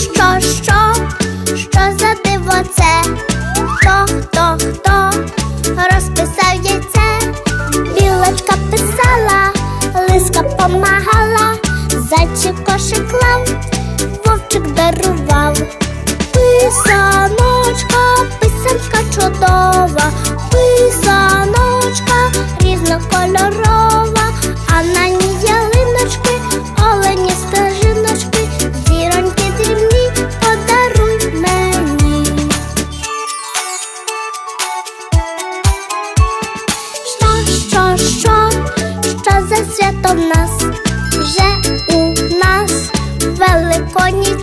Що, що, що, за диво це? Хто, хто, хто розписав яйце? Білочка писала, лиска помагала, зайчик кошик клав, вовчик дарував. Писаночка, в нас? Вже у нас великодній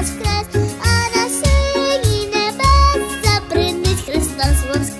воскрес, а на сині небес запринить Христос воскрес.